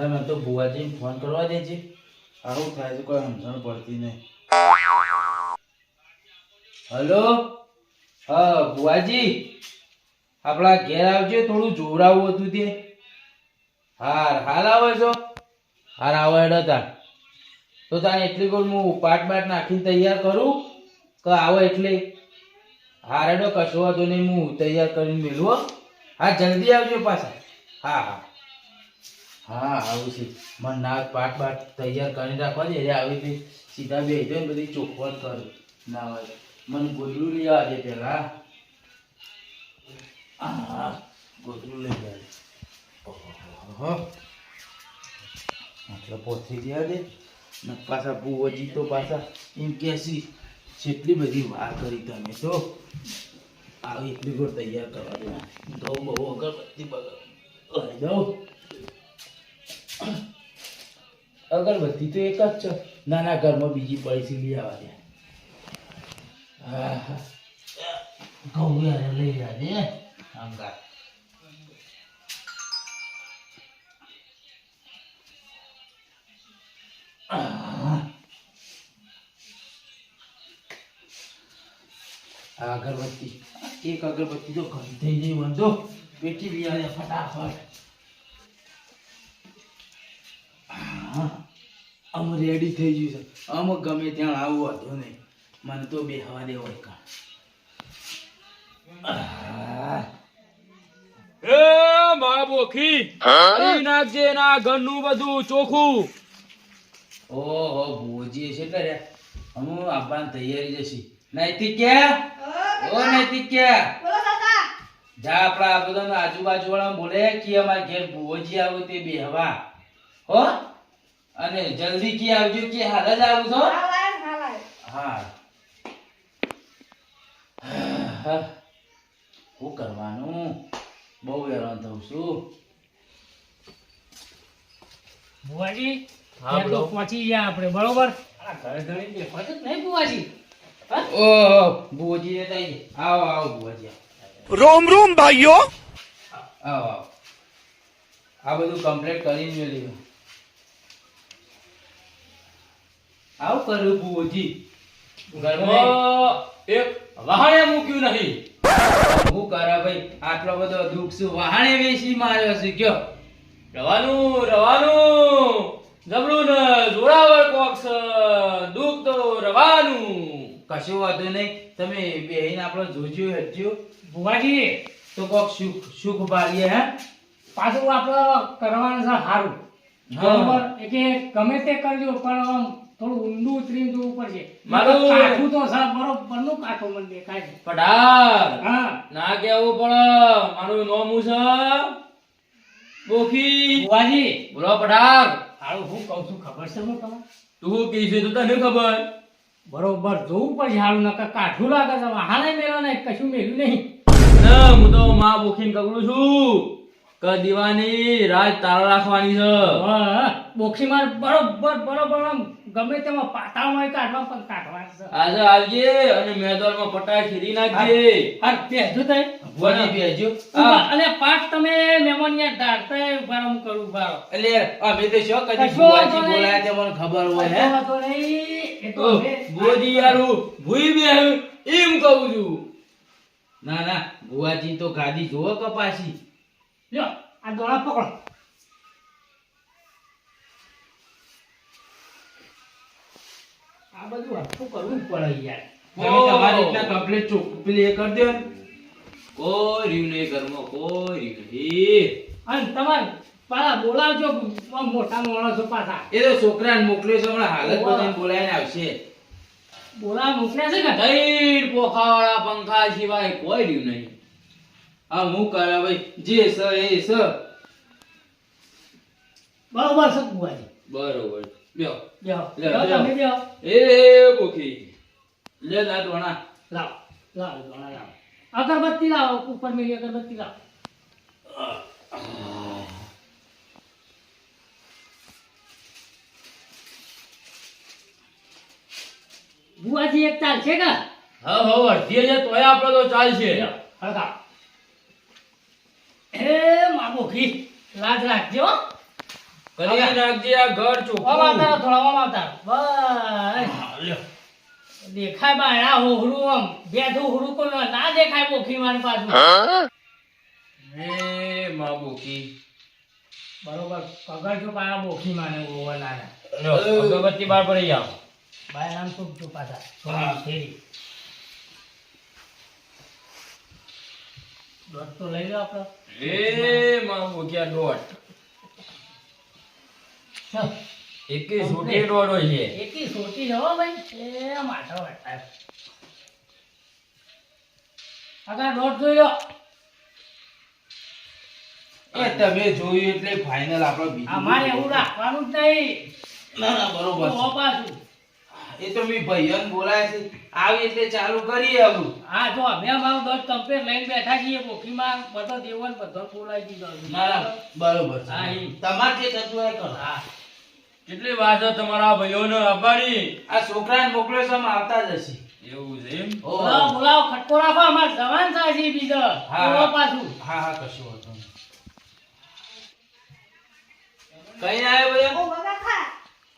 ના મેં તો ભુવાજીને ફોન કરવા દેજે. આવું થાય છે, કોઈ સમજણ પડતી નહીં. હલો? હા, ભુવાજી? આપણા ઘેર આવજો, થોડું જોવરાવું હતું તે. હાર, હાલ આવે છો? હાર, આવે હેડો તાર તો તારે એટલી કોઈ હું પાટ બાટ નાખીને તૈયાર કરું? કે આવો એટલે. હાર રેડો કશો વાંધો નહીં, હું તૈયાર કરીને મેળવો હા, જલ્દી આવજો પાછા. હા હા. હા, આવું છે. મને નાક, પાટ પાટ તૈયાર કરીને રાખવા દે. એટલે આવી રીતે સીધા બે ને બધી ચોખવટ કરું. ના હોય. મને ગોદડું લઈ આવજે પેલા હા, ગોદડું લઈ આવજે. એટલે પોથી ગયા દે ને પાછા બુવજી તો પાછા. એમ કહેશી જેટલી બધી વાર કરી તમે તો આવી એટલી ગોળ તૈયાર કરવા દેવા તો બહુ અગરબત્તી બગડ દઉં અગરબત્તી તો એક જ છે. નાના ઘરમાં બીજી પૈસી લઈ આવવા હા હા ઘઉં લઈ આવજે અંગાર. અગરબત્તી. એક અગરબત્તી તો ઘર થઈ જઈ વાંધો. પેટી બી આવે ફટાફટ. હા, આમ રેડી થઈ ગયું છે. આમ ગમે ત્યાં આવું હતો નહીં. મને તો બે હવા દેવો કાં એ મા બોખી નાખજે ના ઘરનું બધું ચોખ્ખું. ઓહો ભોજી છે એટલે રે અમુ આપવાની તૈયારી જશે. નૈતિક ક્યાં? ઓ નૈતિક ક્યાં? જા આપણા બધા આજુબાજુ વાળા બોલે કે અમારે ઘેર ભોજી આવું તે બે હવા હો? અને જલ્દી કી આવજો કે હાલ જ આવું છો હા. શું કરવાનું? બહુ હેરાન થઉં છું. બુવાજી હા તો પહોંચી ગયા આપણે બરોબર? ઘરે ધણી બે પહોંચે નહીં બુવાજી ઓ બુવાજી ને તઈ આવો આવો બુવાજી રોમ રોમ ભાઈઓ. આવો આ બધું કમ્પ્લીટ કરીને મેળવ્યું આવું કરું બુજી ઘરમાં એક વાહણે મૂક્યું નહીં. હું કરે ભાઈ આટલો બધો દુઃખ શું વહાણે વેચી માર્યો છે કયો? રવાનું રવાનું. જબરું ને જોરાવર કોક્સ દુઃખ તો રવાનું. કશું વાંધો નહીં. તમે બેહીને આપણો જોજો હેઠજો ભુવાજી તો કોક સુખ સુખ ભાગીએ હે? પાછું આપણે કરવાનું છે સારું. બરોબર? એટલે ગમે તે કરજો પણ થોડું ઊંડું ઉતરીને જોવું પડશે. મારું- કાઠું તો સા બરોબરનું કાઠું મને દેખાય છે. પઢાર. હા. ના કેવું પડે મારું નોમું છે બોખી. બુવાજી બોલો પઢાર. હારું હું કહું છું ખબર છે હું તમે તું કહીશ તો તને ખબર. બરોબર જોવું પડશે હારું નકર કાઠું લાગે છે. હાલે મેળો નહીં કશું મેળ્યું નહીં. ના હું તો માં બોખીને કગડું છું. કે દીવાની રાત તારા રાખવાની છે. બોક્ષીમાં બરોબર બરોબર આમ ગમે તેમાં પાતાળ હોય કાઢવા પણ કાઢવા આજે આવજે અને મેદાનમાં પટાય ખીરી નાખજે. હા બેસજો તે ભુવાજી બેહજો. અને પાઠ તમે મેમોનિયા ડાળતા ઉભારો હું કરું ઉભારો એટલે અમે તો શું કદી નહીં. બોલાયા તે મને ખબર હોય હે? વાંધો નહીં. એ તો બોજી યારું ભૂઈ બે એમ કહું છું. ના ના ભુવાજી તો ગાદી જોવો કપાસી. લ્યો આ દોડા પકડો. આ બધું હરખું કરવું જ પડે યાર. તમે તમારી રીતના કમ્પ્લીટ પેલી એ કરી દો કોઈ રહ્યું નહીં ઘરમાં કોઈ નહીં. અને તમારે પાછા બોલાવજો મોટા માણસો પાછા. એ તો છોકરાને મોકલ્યો છે હમણાં હાલત બધાને બોલાવીને આવશે. બોલાવા મોકલ્યા છે કે ધૈર પોખાવાળા પંખા સિવાય કોઈ રહ્યું નહીં. હા હું કરે ભાઈ? જે સ એ સ. બરોબર છે બુવાજી. બરોબર. લ્યો બેહો લે, બેહો લે. તમે બેહો એ બોખી લે ના દોણા. લાવો લાવો દોણા લાવો. અગરબત્તી લાવો ઉપર મેલી અગરબત્તી લાવો. બુવાજી એક ચાલ છે કે? હા હવે અડધી હજાર તોય આપણે તો ચાલશે. હળગાવ. એ મામો ઘી લાજ રાખજો હો. કરી નાખજે આ ઘર ચોખ્ખું. આવતા રહો, થોડા ઓમ આવતા. બસ. દેખાય બાયણા હોહરું આમ. બેઠું હુરું કોઈ ના દેખાય બોખી મારી પાછું એ માં બોકી બરોબર. પગડજો પાછા બોખી માને ઓવર નાના અગરબત્તી બહાર પડી આવો બાયણામ શું જો પાછા? તો લઈ લો આપડે. એ માં દોઢ. ચાલ. એકે સોટી છે. એકી સોટી હો ભાઈ. એ માથો વાટા આગળ દોઢ જોઈ લો એ તમે જોયું એટલે ફાઇનલ આપણો બીજું અમારે એવું રાખવાનું જ નહીં. ના ના બરોબર ઓ પાછું એ તો મેં ભયન બોલાય છે. આવી એટલે ચાલુ કરીએ આવું હા જો અમે અમારો દોઢ કમ્પ્લેટ લઈને બેઠા છીએ પોખીમાં બધો દેવન બધો બોલાવી દીધો. ના ના બરોબર છે. તમારે જે થતું હોય એ કરો. હા. કેટલી વાત તમારા ભાઈઓને આભારી. આ છોકરાને મોકલ્યો છે આવતા જ હશે એવું છે એમ? ઓહો. બોલાવો બોલાવો ખટકો રાખો અમાર જવાન સાજી બીજો. હા. બોલો પાછું. હા હા કશું વાંધો નહીં. કઈ આવ્યો બધા?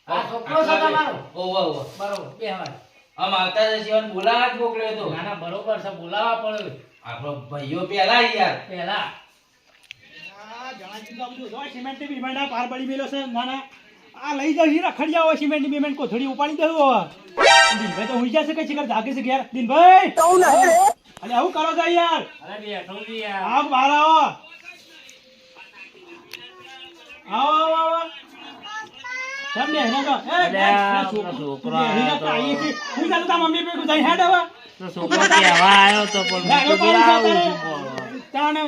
આ છોકરો છે તમારો. ઓ વાહ વાહ. બરોબર બે હવાર આમ આવતા જ હશે અને બોલાવા જ મોકલ્યો તો. ના ના બરોબર છે બોલાવા પડે. આપણો ભાઈઓ પેલા યાર. પહેલા. સિમેન્ટની સિમેન્ટ આ પાર પડી મેલો છે ના ના આ લઈ જાવ હીરા ખડિયા હોય સિમેન્ટની પેમેન્ટ કોથળી ઉપાડી દઉં હવે દિનભાઈ તો હુઈ જશે કે શિખર જાગે છે ઘેર. દિનભાઈ! અરે આવું કરો છો યાર? અરે બેઠો જી યાર. આવો બહાર આવો. આવો આવો આવો. કેમ બે હેને તો. એ અલ્યા, છોકરો. છોકરો હીરા તો. આવીએ છે હુઈ જા તો તાર મમ્મી પેલું જઈ હેડ હવે. છોકરો કહેવા આવ્યો તો પણ ના, હું તો એ પાડું બોલાવું છે છું તારે. પણ. તાણે.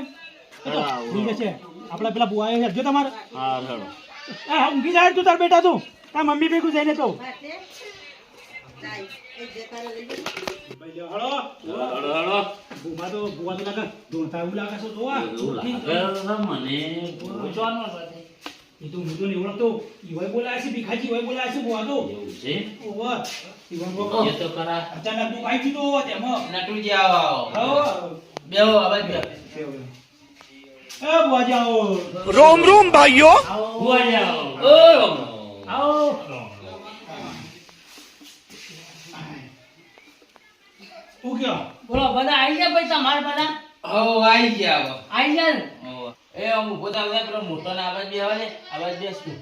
ઠીક છે. આપણા પેલા બુઆ આવ્યા છે. જો તમારે. હા હેડો. એ હા, ઊંઘી જાય તું તાર બેટા તું. તાર મમ્મી ભેગું જઈને તો. તો તો જોવા તો તો તો. અચાનક દુઃખ આવી. ગયું તેમાં બે રામ રોમ ભાઈઓ. બોલો બધા આવી ગયા ભાઈ તમારે બધા? હો આઈ ગયા આવી ગયા એ હું. પોતા બધા પેલો મોટો ને આવાજ બી આવે ને આવાજ બેસ તું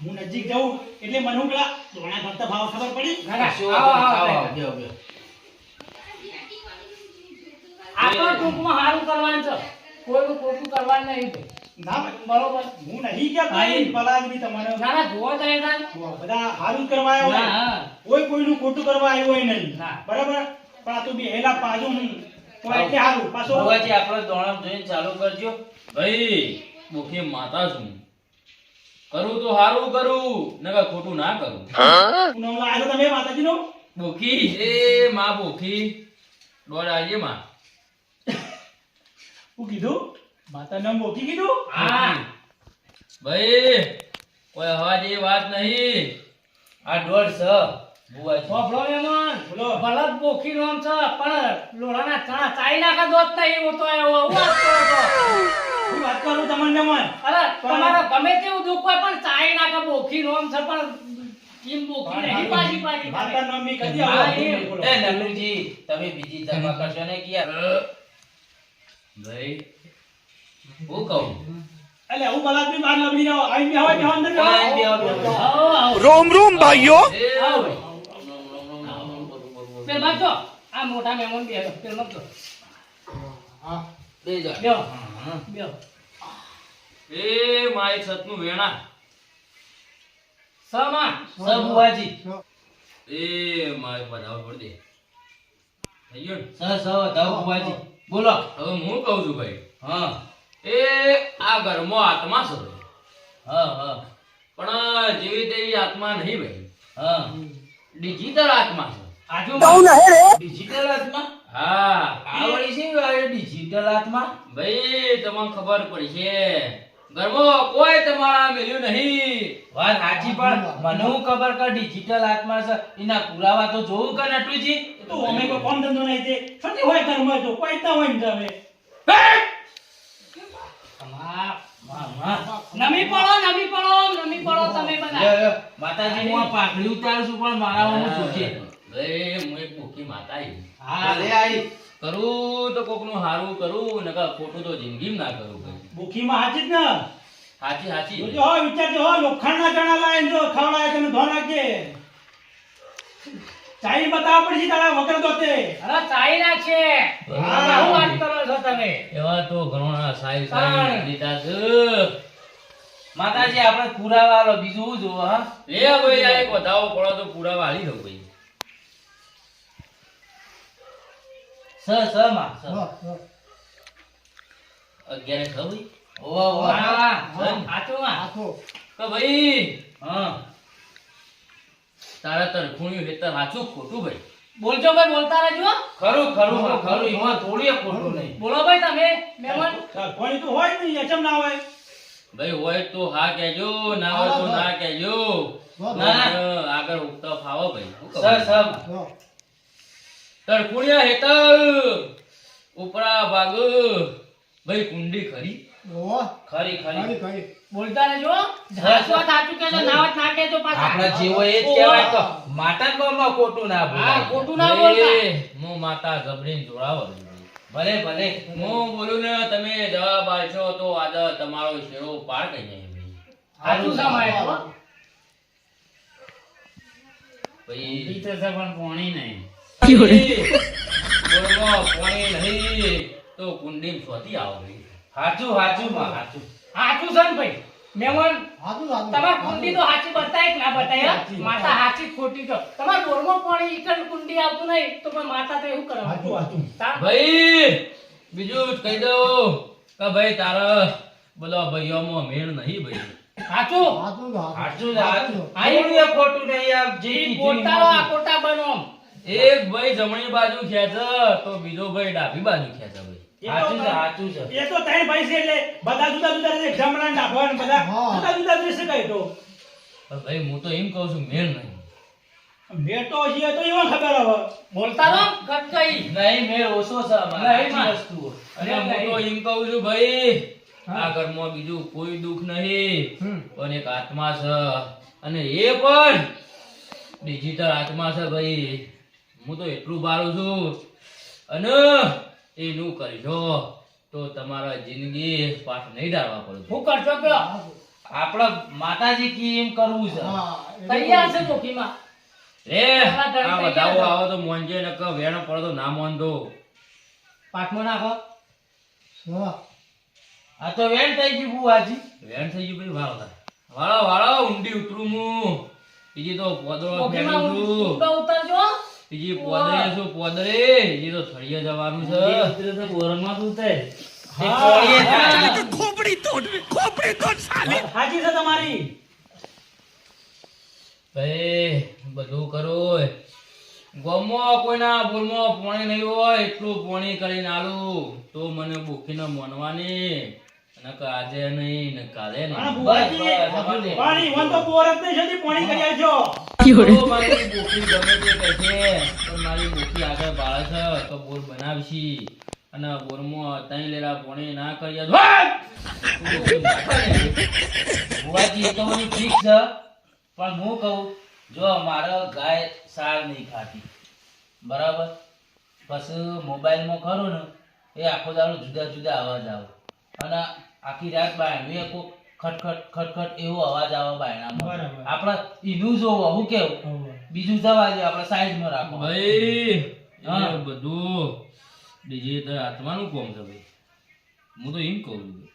હું નજીક જાઉં એટલે મને હું પેલા દોણા ભરતા ભાવ ખબર પડી? આવો, આવો, આવો, આવો. બેહો, બેહો. આ ટૂંકમાં સારું કરવાનું છે. કોઈનું ખોટું કરવાનું નહીં ના બરોબર. હું નહીં કે ભાઈ એ. પેલા તમારે. ના ના જોવો તો. બધા સારું કરવા આવ્યો હોય. કોઈ કોઈનું ખોટું કરવા આવ્યો હોય નહીં. બરાબર? પણ આ તો બેહેલા પાછું હું તો એટલે સારું પાછો ભુવાજી, આપણો દોણમ જોઈને ચાલુ કરજો. ભાઈ મુખે માતા છું કરું તો સારું કરું નકર ખોટું ના કરું. પૂનમનો આવ્યો તમે માતાજીનો? ભૂખી એ માં ભૂખી દોડ આવજે માં. શું કીધું? માતા નામ મોકી કીધું? હા. ભાઈ કોઈ હવા જેવી વાત નહીં. આ દોઢ સ. ભુવાજી. હોભળો બોલો. ભલે. બોખી નામ છે પણ લોડાના ચણા ચાઈ નાખે દોત નહીં હોતો એવો વાત કરો છો? વાત કરું તમને મન અરે તમારે ગમે તેવું દુઃખ હોય પણ ચાઈ નાખે બોખી નામ છે તમે બીજી દવા કરશો ને કે ભાઈ હું કહું? અલે હું બલાદની બાર લબડી રહ્યો. આઈ મે હવે અંદર આવ રોમ રોમ ભાઈઓ. પેલ બાજો આ મોટા મેમોન બે પેલ મત હા. બે જો બે. બે. એ માય છતનું વેણા. સમા. સબુવાજી એ માય બધાવ પડ દે. થઈ ગયો સર સવ બુવાજી બોલો. હવે હું કહું છું ભાઈ હા. એ આ ઘરમાં આત્મા છે હા હા. પણ જેવી તેવી આત્મા નહીં ભાઈ. હા. ડિજિટલ આત્મા છે. ડિજિટલ આત્મા? હા. આ વળી છે ડિજિટલ આત્મા? ભાઈ તમને ખબર પડી છે ઘરમાં કોઈ તમારા મેલ્યું નહીં. વાત સાચી પણ મને હું ખબર કે ડિજિટલ આત્મા છે એના પુરાવા તો જોવું કે નટુજી તો અમે કોઈ કોમ ધંધો નહીં તે. છતી હોય ઘરમાં તો કોઈ તો હોય ને તમે. નમી પડો નમી પડો નમી પડો તમે બધા. માતાજી હું પાઘડી ઉતારું છું પણ મારા વાળું જોજે ભાઈ હું. એક ભૂખી માતા આવી. હા. લે આઈ. કરું તો કોકનું હારું કરું નકર ખોટું તો જિંદગી ના કરું ભૂખીમાં હાચી જ ને? હાચી હાચી. જોજો હો વિચારજો હો લોખંડના ચણા લાય જો ખવડાવે તને ધો રાખજે ચાઈ બતાવ પડશે તારા વગર દોતે અરે ચાઈ નાખશે હા. હું વાત કરો છો તમે? એવા તો ઘણા સાઈ સાઈ દીધા છે. માતાજી આપણે પુરાવા આલો બીજું શું જોવો હા? લે ભાઈ આ એક વધાવો પડો તો પુરાવા આલી દઉં ભાઈ સ સ માં. સ. અગિયાર ઓવા ઓવા. તો ભાઈ હા. તારા તરખુણ્યું હેતર સાચું ખોટું ભાઈ? બોલજો ભાઈ બોલતા રહેજો ખરું ખરું ખરું. એમાં થોડી ખોટું નહીં. બોલો ભાઈ તમે મહેમાન. કોણી તો હોય નહીં એચમ ના હોય. ભાઈ હોય તો હા કહેજો ના હોય તો ના કહેજો. આગળ ઉગતા ફાવો ભાઈ. શું કહું? સ સ માં. તરખુણ્યા હેતર ઉપરા ભાગ. ભાઈ કુંડી ખરી. ખરી ખરી. બોલતા રહેજો. હાચું વાત હાચું કહેજો ના વાત તો પાછા. આપણા જેવો એ જ કહેવાય તો માતા કોમાં ખોટું ના હા બોલાય ખોટું ના બોલતા હું માતા ગભરીને જોડાવો ભલે ભલે. હું બોલું ને તમે જવાબ આપશો તો આજે તમારો શેરો પાર કરી જાય સમાય હો. ભાઈ પણ પોણી નહીં. બોલમાં પાણી નહીં. તો કુંડીમાં શોધી આવો ભાઈ હાચું હાચું માં હાચું. હાચું છે ને ભાઈ? મહેમાન તમાર કુંડી તો હાચી બતાય કે ના બતાય માતા હાચી. ખોટી તો. તમાર બોરમાં પાણી ઈકન કુંડી આવતું નહીં તો પણ માતા તો એવું કરે. તાર- ભાઈ બીજું કહી દઉં કે ભાઈ તારા બોલો ભાઈઓમાં મેળ નહીં ભાઈ. હાચું? હાચું હાચું. ખોટું નહીં આ જે બનો. એક ભાઈ જમણી બાજુ ખેંચે તો બીજો ભાઈ ડાબી બાજુ ખેંચે ભાઈ. હાચું છે હાચું છે. એ તો ત્રણ ભાઈ છે એટલે બધા જુદા જુદા છે જમણા ડાભા બધા. જુદા જુદા જોઈ શકાય તો? ભાઈ હું તો એમ કહું છું મેળ નહીં. મેટો છે તો એવા ખબર હવે. બોલતા રહો કટકઈ નહીં મેળ ઓછો છે અમારે. માં. વસ્તુ અને હું તો એમ કહું છું ભાઈ આ ઘરમાં બીજું કોઈ દુઃખ નહીં. પણ એક આત્મા છે. અને એ પણ ડિજિટલ આત્મા છે ભાઈ. હું તો એટલું બારું છું. અને એનું કરજો તો તમારા જિંદગી પાઠ નહીં ડાળવા પડે. હું કરશો આપણા માતાજી કી એમ કરવું છે. તૈયાર છે ચોકીમાં રે આ વધાવો આવો તો મોંજે ને કે વેણ પડે તો ના મોંધો. પાઠમાં નાખો. આ તો વેણ થઈ ગયું બુવાજી વેણ થઈ ગયું ભાઈ વાળો વાળો વાળો ઊંડી ઉતરું હું. બીજી તો પોદળો ફેરું છું. ઉતરજો. બીજી પોદરે શું પોદરે? એ તો થળિયા જવાનું છે. તો બોરમાં શું થાય નહીં હોય એટલું પાણી કરીને આલું. તો મને બુકીને મનવાની. આજે નહીં ને કાલે નહીં. પાણી વન તો પોર જ નહીં જતી પાણી કરી આવજો. મારી ભૂખી ગમે તે કહે છે પણ મારી ભૂખી આગળ બાળે છે તો બોર બનાવશી. અને બોરમાં તઈ લેરા પોણી ના કરી. બુવાજી તો બધું ઠીક છે પણ હું કહું જો મારો ગાય સાર નહીં ખાતી. બરાબર? પછી મોબાઈલમાં ખરું ને એ આખો દાડો જુદા જુદા અવાજ આવે. અને આખી રાત બાયણું. એ કોક ખટખટ ખટખટ એવો અવાજ આવે બાયણામાં. આપણે ઈનું જોવો હું કેવું? બીજું જવા દે આપણે સાઈડમાં રાખો. ભાઈ બધું. એ તો આત્માનું કોમ છે ભાઈ. હું તો એમ કહું છું.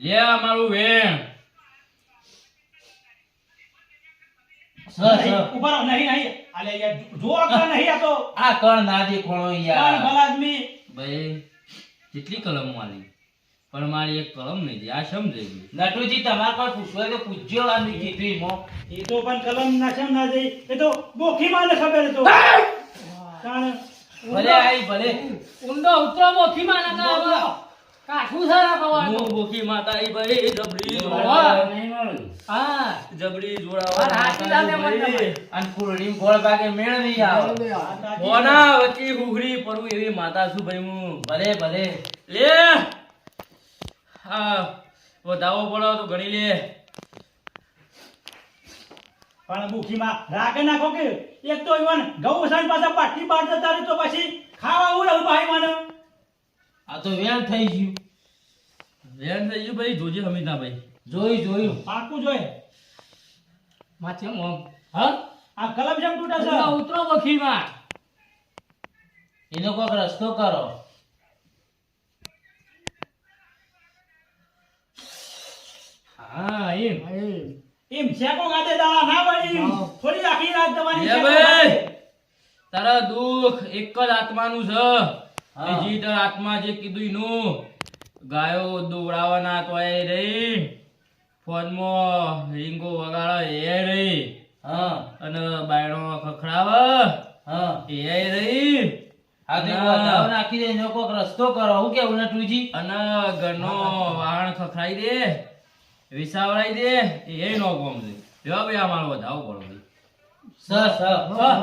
લે મારું વેણ. Sir sir. નહીં, નહીં. નહીં આલે યાર જો અકળ નહીં આ તો આ કણ ના દેખોણો પણ યાર ભલા આદમી ભાઈ કેટલી કલમ મારી પણ મારી એક કલમ નહીં આ સમજાઈ ગયું? નટુજી તમારે કોઈ પૂછવું હોય તો પૂછજો આ મેં મો એ તો પણ કલમ ના સમ ના જઈ એ તો બોખી માં ખબર તો. ભલે આઈ ભલે. ઊંડો ઉતરો મોખીમાં ના કાઢો. કાઠું સારા. હું ભૂખી માતા ઈ ભાઈ જબરી વાહ. હા. જબરી વાત જોડાવા હાચી લાગે મને. અને ગોળ ભાગે મેળ નહીં આવે. કોના વચ્ચે હુગડી પરુ એવી માતા છું ભાઈ હું ભલે ભલે. લે. હા વધાવો પડો તો ગણી લે. પણ મુખીમાં રાખે નાખો કે એક તો ઈવન સાંજ પાછા પાટલી બાર જતા તો પછી ખાવા હું રહું ભાઈ મને. આ તો વેણ થઈ ગયું. વેણ થઈ ગયું ભાઈ જોજે હમીદા ભાઈ જોયું જોયું. પાકું જોઈ. માથે મોમ હા? આ કલમ જેમ તૂટે છે. ઉતરો વકીલમાં એનો કોઈક રસ્તો કરો. હા એમ. એમ. શેકો ગાતે દાડા ના પડી થોડી આખી રાત તમારી લે ભાઈ. તારા દુઃખ એક જ આત્માનું છે. બીજી તાર આત્મા જે કીધું એનું. ગાયો દોડાવવાના તો એ રહી. ફોનમાં રીંગો વગાડે એ રહી. હા. અને બાયણો ખખડાવે હા. એ રહી. નાખી દે કોક રસ્તો કરો. હું કેવું નટુજી અને ઘરનો વાહણ ખખડાઈ દે. વિસાવડાઈ દે એ નો કોમ છે જો ભાઈ આ મારો વધાવો પડો ભાઈ સર સ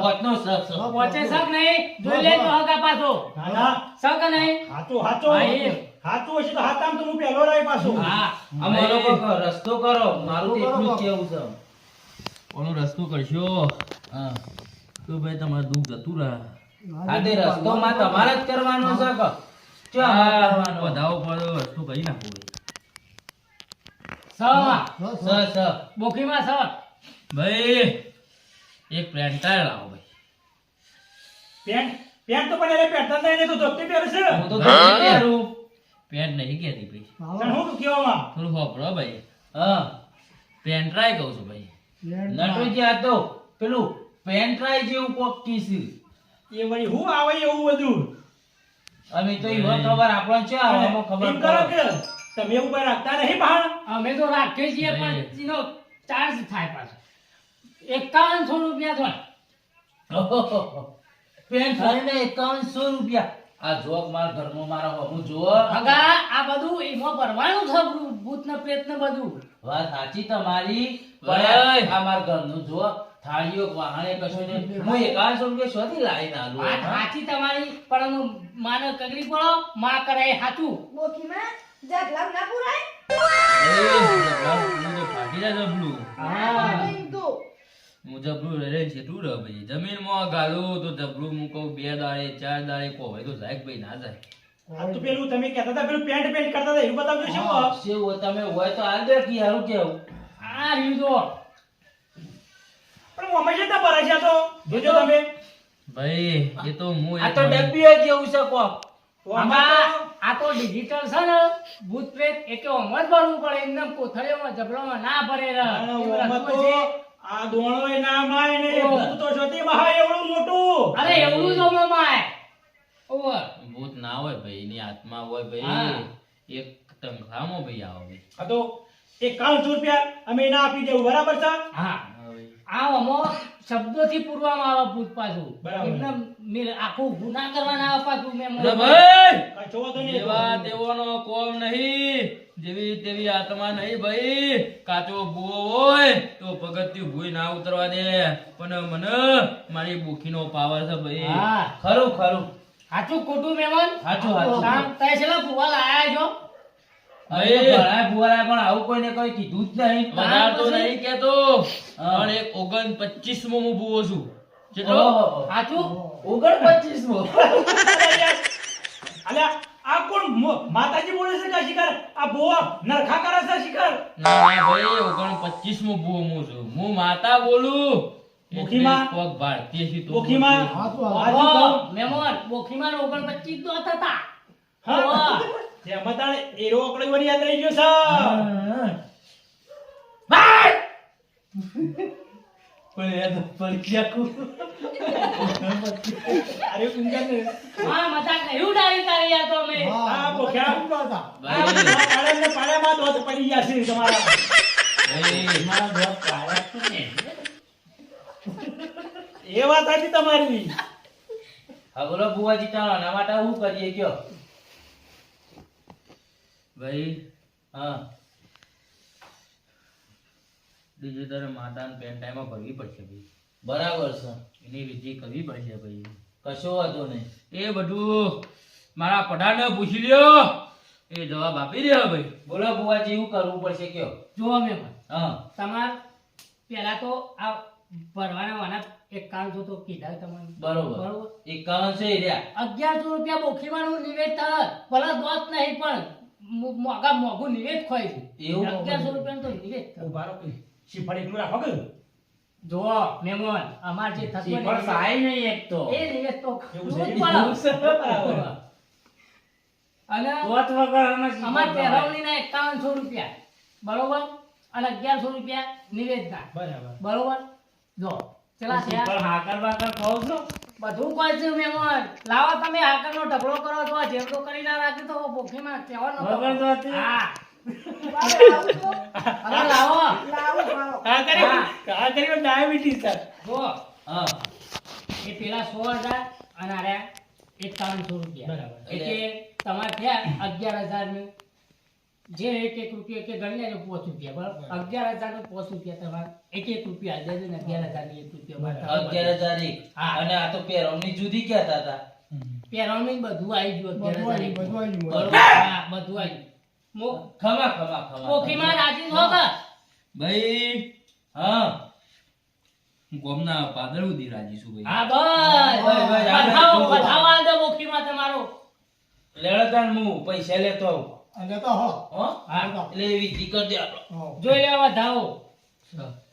વચનો સર સ. પહોંચે શક નહીં? જોઈ લે તો હગા પાછો. ના સક નહીં? હાચું હાચું. હા, એમ. હશે તો હાથામ તો હું રહી પાછો. હા. અમારો કોઈક રસ્તો કરો. મારું તો એટલું જ કેવું છે. ઓનો રસ્તો કરશો? હા. તો ભાઈ તમારું દુઃખ જતું રહે. આદે તે રસ્તોમાં તમારે જ કરવાનો છે કે. ચો અમારે વધાવો પડો રસ્તો કરી નાખો સ સ સ બોખીમાં સ ભાઈ એક પ્લેન્ટાર લાવો ભાઈ. પેન્ટ પેન્ટ તો પણ પહેરતા જ નહીં તો ધોતી પહેરે છે. હું તો ધોતી પહેરું. પેન્ટ નહીં કહેતી ભાઈ. હું. તું કહેવામાં થોડું હોપડો ભાઈ. હા પેન્ટ ટ્રાય કહું છું ભાઈ. નટુજી આ તો પેલું પેન ટ્રાય જેવું કોક કીધું એ વળી હું આવે એવું બધું? અમે તો એ ખબર આપણને છે આવામાં ખબર કરો કે તમે ઉપર રાખતા નહીં ભાણ? અમે તો રાખીએ છીએ પણ એનો ચાર્જ થાય પાછો. એકાવનસો રૂપિયા થાય પેન ભરીને એકાવનસો રૂપિયા. આ જોક મારા ઘરમાં મારા હું જો હગા આ બધું એમાં ભરવાનું છે ભૂત ને પ્રેત ને બધું. વાત સાચી તમારી. આ મારા ઘરનું જુઓ થાળીઓ વાહણે કશું ને હું એકાવનસો રૂપિયા શોધી લાવી ના વાત સાચી તમારી પણ હું માને કગરી પડો માં કરે સાચું સાચું બોકીમાં? જગલામ ના પુરાય હા રે ભાઈ જમીનમાં ગાલું તો જબલું હું કહું બે દાડે ચાર દાડે કો હોય તો જાય ભાઈ ના જાય આ તો પેલું તમે કહેતા હતા પેલું પેન્ટ પેન્ટ કરતા હતા એવું બતાવજો શું શું હોય તમે હોય તો હાલ દે કી હારું કેવું આ પણ જતા ભરાય છે તો જોજો તમે ભાઈ એ તો હું આ તો માણસ- જેવું છે કોક આમાં આ તો ડિજિટલ છે ને ભૂત પ્રેત એ કે ભરવું પડે એમને કોથળીઓમાં જબલામાં ના ભરે રે. અને એવું ઓમાં લખવું તો છે. આ દોણો એ ના માય ને ભૂત તો જોતી મહા એવડું મોટું. અરે એવું જ ઓમાં. ઓવર ભૂત ના હોય ભાઈ ની આત્મા હોય હા. ભાઈ એક તંખામો ભાઈ આવે તો આ તો એકાવનસો રૂપિયા અમે ના આપી દેવું બરાબર છે? હા. આ ઓમો શબ્દોથી પૂરવામાં આવે ભૂત પાછું. બરાબર. એમને મેં આખું ગુના કરવાના આપા તું મેં ભાઈ કચો તો નહીં જેવા તેઓનો કોમ નહીં. જેવી તેવી આત્મા નહીં ભાઈ. કાચો ભૂવો હોય તો ભગતથી ભૂઈ ના ઉતરવા દે. પણ મને મારી બુખીનો પાવર છે ભાઈ. હા. ખરું ખરું. સાચું ખોટું મહેમાન સાચું, સાચું. કામ તય છેલ્લા ભૂવા લાયા છો. પણ આવું કોઈને કોઈ કીધું જ નહીં. તો નહીં કેતો એક ઓગણ પચીસ મો હું ભૂવો છું. કેટલો ઓહો. સાચું ઓગણપચીસ મો અલ્યા આ કોણ માતાજી બોલે છે કા શિકાર? આ બોવા નરખા કરે છે શિકાર? ના ના ભાઈ ઓગણ મો માં ભૂવો હું છું. હું માતા બોલું. બોખીમાં કોક ભારતીય છે તો બોખીમાં કહું. બોખીમાં ઓગણપચીસ દોત હતા હા. જેમાં તાણે એરો આંકડો વળી યાદ રહી ગયો છે. પણ એ તો પરીક્ષા કુ અરે ઊંઘા ને. હા મજાક નહીં. ઉડાડી તારી યાર તો અમે. આ બોખ્યા. આ ભાઈ પાડ્યા ને પાડ્યામાં દોત પડી ગયા છે તમારા. ભાઈ એ વાત હતી તમારી. હા બોલો બુવાજી ચાલો આના માટે શું કરીએ કયો? ભાઈ હા. બીજી તારે માતાને પેન ટાઈમમાં ભરવી પડશે ભાઈ. બરાબર છે. એની વિધિ કરવી પડશે ભાઈ. કશો વાંધો નહીં. એ બધું મારા પઢાને પૂછી લ્યો. એ જવાબ આપી દે ભાઈ. બોલો બુવાજી એવું કરવું પડશે કયો? જો અમે હા. તમાર પેલા તો આ ભરવાના વાના એક કામ તો તો કીધા તમને. બરોબર. બરોબર? એકાવન છે એ રહ્યા. અગિયારસો રૂપિયા બોખીવાનું નિવેદ થાય. ભલે દોત નહીં પણ મોગા મોંઘા મોંઘું નિવેદ ખોય છે. એવું? અગિયારસો રૂપિયાનું તો નિવેદ. ઊભા રહો. શ્રીફળ એકલું રાખો કે? જો મેમોન અમાર જે થતું શ્રીફળ સાય નહીં એક તો. એ નિવેદ તો એવું છે? જ અને વાત વગર અમે અમાર પહેરાવણી ના એકાવનસો રૂપિયા. બરોબર? અને અગિયારસો રૂપિયા નિવેદના બરાબર. બરોબર? જો ચલા હાકર બાકર કહો છો? બધું કોઈ છે મેમોન. લાવો તમે હાકરનો ઢગલો કરો તો આ જેવડો કરી ના રાખી તો બોખીમાં કહેવાનો વગર દોતે? હા. લાવું તો લાવો લાવું કરી આ કરી ડાયાબિટીસ સર જો હા. એ પેલા સો અને આરે એકાવનસો રૂપિયા બરાબર. એટલે તમારે થયા અગિયાર હજાર જે એક એક રૂપિયા કે ગણી લેજો પાંચ રૂપિયા બરાબર. અગિયાર હજાર નો પાંચ રૂપિયા તમારે એક એક રૂપિયા દેજો ને અગિયાર હજારની એક રૂપિયા અગિયાર હજાર એક હા. અને આ તો પેરોની જુદી કહેતા હતા પહેરવણી બધું આવી ગયું. બધું આવી ગયું, બધું આવી ગયું. આવી ખમા ખમા ખમા કોફીમાં રાજી છો કે ભાઈ હા ગોમના પાદર સુધી રાજી છું ભાઈ હા બસ બસ, બસ, આપણે બતાવો જોવો. બતાવો આલ દો કોફીમાં તમારો લેડતાન હું પૈસા લેતો આવું અને હો હો હા એટલે એવી ટીકર દે આપણો જોઈ લેવા ધાવો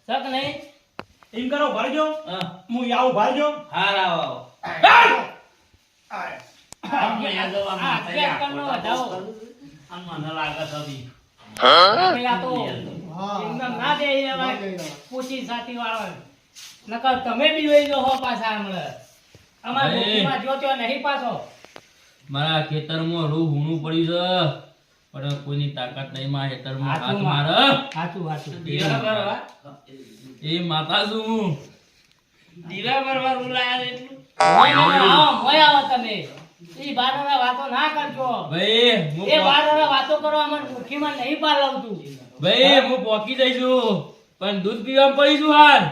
શક નહીં એમ કરો ભરજો હા હું આવું ભરજો હાર આવો આવો હા કરનો વધાવો આમ મને લાગે છે બી. પેલા તો એમને ના દે એવા પૂછી સાથી વાળો. નકર તમે બી લઈ જો હો પાછા હમણાં અમાર ભાઈ. કોફીમાં નહીં પાછો. મારા ખેતરમાં રૂ હુણું પડ્યું છે. પણ કોઈની તાકાત નહીં મારા ખેતરમાં. હાથ મારે. એ માતા. છું હું. મોય આવો મોય આવો તમે. ઈ બારના વાતો ના કરજો. ભાઈ હું એ બારના કરો અમર મુખીમાં નહીં પાલવતું. ભાઈ હું પોકી જઈશું પણ દૂધ પીવા પડીશું હાલ.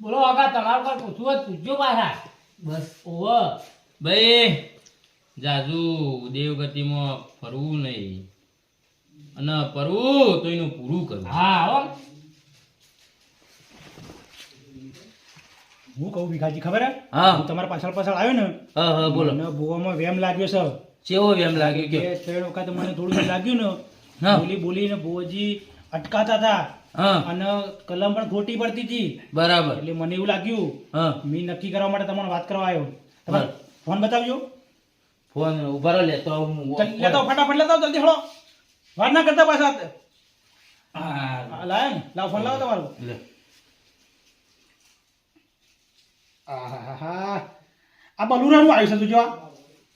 બોલો આગા તમારા પર પૂછવું તો પૂછજો પાછા. બસ. ઓવો ભાઈ જાજુ દેવગતિમાં ફરવું નહીં. અને ફરવું તો એનું પૂરું કરવું. હા હો. હું કહું ભીખાજી ખબર હે? હા. હું તમારા પાછળ પાછળ આવ્યો ને હા હા બોલો. મને ભૂવામાં વેમ લાગ્યો સર કેવો વેમ લાગ્યો કે ત્રણ વખત મને થોડું લાગ્યું ને. બોલી બોલીને ભુવોજી અટકાતા હતા અને કલમ પણ ખોટી પડતી હતી. બરાબર. એટલે મને એવું લાગ્યું હા. મેં નક્કી કરવા માટે તમારે વાત કરવા આવ્યો. તમારો ફોન બતાવજો. ફોન ઊભા રહો લેતો હું. લેતો ફટાફટ લેતો જલ્દી હળો. વાત ના કરતા પાછા. લાવ ફોન લાવો તમારો. લે. આ બલુરાનું આવ્યું છે તું જો આ.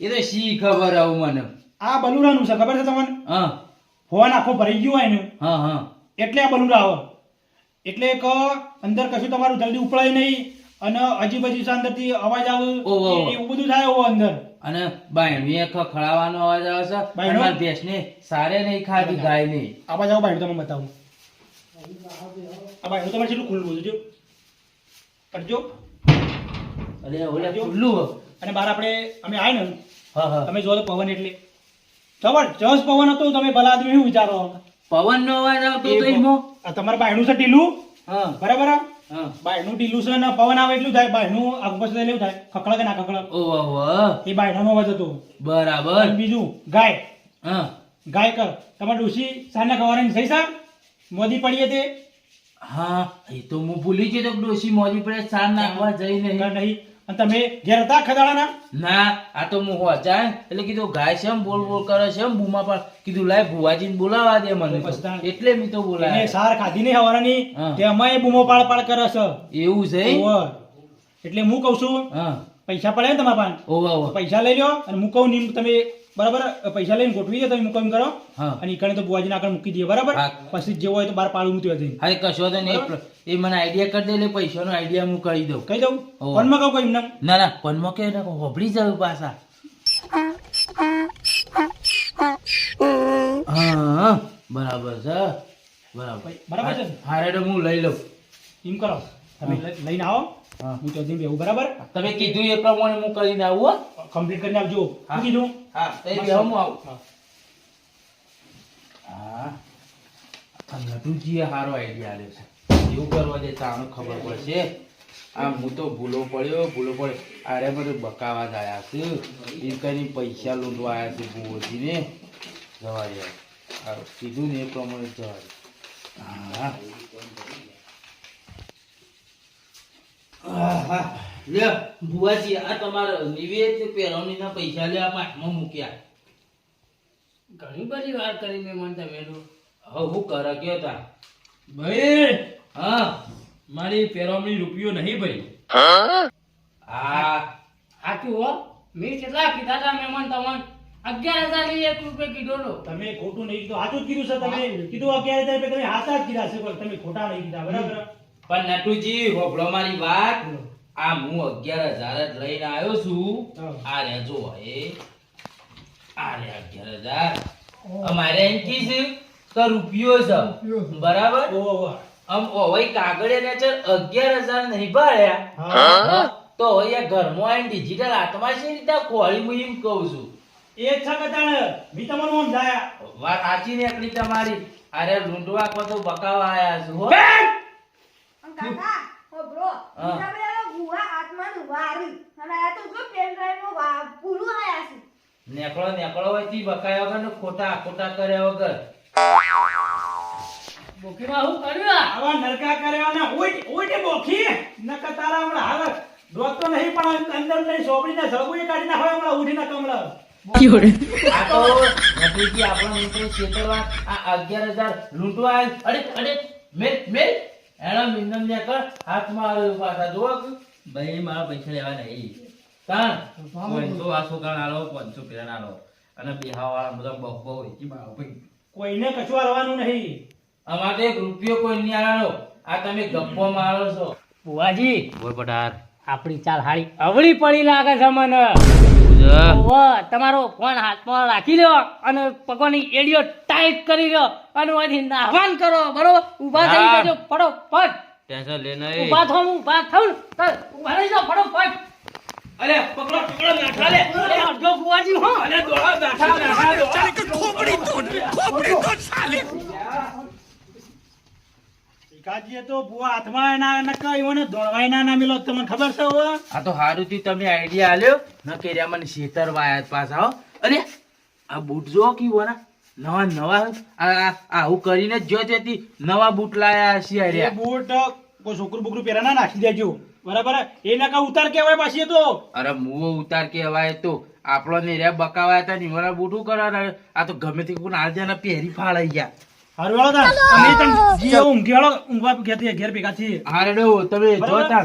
એ તો શી ખબર આવું મને? આ બલુરાનું છે ખબર છે તમને? હા. ફોન આખો ભરી ગયો હોય ને. હા હા. એટલે આ બલુરા આવે. એટલે કે અંદર કશું તમારું જલ્દી ઉપડાય નહીં અને હજી પછી અંદરથી અવાજ આવે. એવું બધું થાય એવો અંદર. અને બાયણવી એક ખળાવાનો અવાજ આવે છે. બાયણ? મારી ભેંસને સારે નહીં ખાધી ગાય નહીં. અવાજ આવો બાયણ તમને બતાવું. આ બાયણ તમારે કેટલું ખુલ્લું જો. કરજો અરે ઓલે ખુલ્લું હો. અને બહાર આપણે અમે આય ને. હા હા. તમે જો તો પવન એટલે. જબરજસ્ત પવન હતો તમે ભલા આદમી શું વિચારો? પવન નો અવાજ આવતો તો ઈમો તમારે બાયણું છે ઢીલું? હા. બરાબર? હા. બાયણું ઢીલું છે ને પવન આવે એટલું થાય બાયણું આગળ પછી લેવું એવું થાય. ખકડા કે ના ખકડા ઓહો ઓહો. એ બાયણાનો અવાજ હતો. બરાબર. બીજું ગાય. હા. ગાય કર તમારે ડોશી સાના ખવારાની થઈ સા મોદી પડીએ તે. હા એ તો હું ભૂલી ગયો તો ડોશી મોદી પડે સાર નાખવા જઈ નહીં. નહીં. તમે ઘેર હતા ખદાડાના? ના આ તો હું હોચા એટલે કીધું ગાય છે એમ બોલ બોલ કરે છે? એમ બૂમા પણ કીધું લાય ભુવાજીને બોલાવા દે મને તો. એટલે મેં તો બોલાય. સાર ખાધી નહીં હવારાની. તેમાં બૂમો પાડ પાડ કરે છે. એવું છે એટલે હું કહું છું પૈસા પડે ને તમારા પાસે? પૈસા લઈ લો અને હું કહું નિમ તમે બરાબર પૈસા લઈને ગોઠવી દે તમે મૂકો કરો. અને ઈકણે તો બુવાજી આગળ મૂકી દઈએ બરાબર? પછી જેવો હોય તો બાર પાડું મૂકી દઈએ હા કશો તો નહીં. એ મને આઈડિયા કરી દે એટલે પૈસાનો આઈડિયા હું કહી દઉં. કહી દઉં. ફોનમાં કહું કઈ ના ના પનમાં કે ના હોભળી જાવ પાછા. હા બરાબર છે. બરાબર. બરાબર છે હારે તો હું લઈ લઉં. એમ કરો. તમે લઈને આવો. હું. બરાબર? તમે કીધું એ પ્રમાણે હું કરીને આવું હો. કમ્પ્લીટ કરીને આવજો. હા. કીધું? હા તો હું આવું. હા. નટુજીએ સારો આઈડિયા આલ્યો છે. એવું કરવા દેતા તાણું ખબર પડશે. આ હું તો ભૂલો પડ્યો ભૂલો પડ્યો. અરે મને બકાવા જ આવ્યા છે. એ કઈ પૈસા લૂંટવા આવ્યા છે ભૂવોજીને. જવા દે કીધું ને એ પ્રમાણે જવા દે હા. આહા. ભુવાજી આ તમારા નિવેદ પેરવણીના પૈસા લે આ પાઠમાં મૂક્યા. ઘણી બધી વાર કરી મેં મન તમે. હવે હું કરે કયો તા? ભાઈ હા મારી પેરોમણી રૂપિયો નહીં ભાઈ. આ સાચું હો. મેં કેટલા કીધા હતા મહેમાન તમને? અગિયાર હજાર એક રૂપિયા કીધો તો. તમે ખોટું નહીં કીધું. સાચું જ કીધું છે તમે. કીધું અગિયાર હજાર રૂપિયા તમે હાચા જ કીધા છે પણ તમે ખોટા નહીં કીધા. બરાબર? પણ નટુજી હોભળો મારી વાત. આ હું અગિયાર હજાર જ લઈને આવ્યો છું. આ રે જો એ આ રે અગિયાર હજાર. અમારે એમ કી છે તો રૂપિયો છે બરાબર? ઓહો. આમ ઓવઈ કાગળે ને ચર અગિયાર હજાર નહીં ભાળ્યા હા. તો હવે ઘરમાં આવીને ડિજિટલ આત્મા છે રીતે ખોળી હું એમ કહું છું. એ છે કતાણ મી તમારું સમજાયા વાત સાચી નીકળી તમારી. અરે લૂંટવા કો તો બકાવા આયા છું હો. કાકા ઓ બ્રો હા. પેલો ગુવા આત્માનું વારી. અને આ તો જો પેન ડ્રાઈવ નો પૂરું આયા છે. નેકળો નેકળો હોયથી બકાયા વગર ને ખોટા ખોટા કર્યા વગર. બોકીમાં હું કર્યું આવા નરકા કર્યાના ઉઠ ઉઠ બોખી. નકર તારા હમણાં હાલ દોતો નહીં પણ અંદર નહીં સોપડીને સળગુએ કાઢી નાખો હમણાં ઉઠીને કમળા. ભાઈ મારા પૈસા લેવા નહીં. પાંચસો આ છોકરાને આલો પાંચસો પેલાને આલો અને બેહાવા વાળા બધા બહુ કોઈને કચવા રવાનું નહીં. અમારે એક રૂપિયો કોઈ નહીં આવાનો આ તમે ગપ્પો મારો છો. બુવાજી બોલ પટાર. આપણી ચાલ હાળી અવળી પડી લાગે છે મને. તમારો ફોન હાથમાં રાખી લો અને પગોની એડીઓ ટાઈટ કરી લો અને અહીંથી નાહવાન કરો બરોબર? ઊભા થઈ જજો પડો પડ ટેન્શન લે નહીં. ઊભા થો હું ઊભા થાઉં ઊભા રહી જાઓ પડો પડ અરે પકડો પકડો નાઠા લે. અરે અડધો બુવાજી હો. અરે દોડો નાઠા નાઠા દોડો. ખોપડી તોડ ખોપડી તોડ સાલી એકાદીએ તો બુઆ હાથમાં એના નકા એઓને દોડવાય ના ના મિલો તમને ખબર છે હવે? આ તો હારું થયું તમે આઈડિયા આલ્યો. ન કર્યા મને છેતરવાયા પાછા હો. અરે આ બૂટ જો કેવો ના નવા નવા આ આ- આવું કરીને જ જો તેથી નવા બૂટ લાયા અરે બૂટ કોઈ છોકરું બોકરું પહેરા ના નાખી દેજો. બરાબર? એ નકા ઉતાર કેવાય પાછી તો. અરે મુવો ઉતાર કેવાય તો. આપણો ને રે બકાવાયા હતા ને મારા બૂટ કરવા આ તો ગમે તે આજે પહેરી ફાળાઈ ગયા. હારું વાળો તાર. અમે તને જીઓ ઊંઘી વાળો ઊંઘવા ઘેર ઘેર ભેગા છીએ હારે તમે જોતા.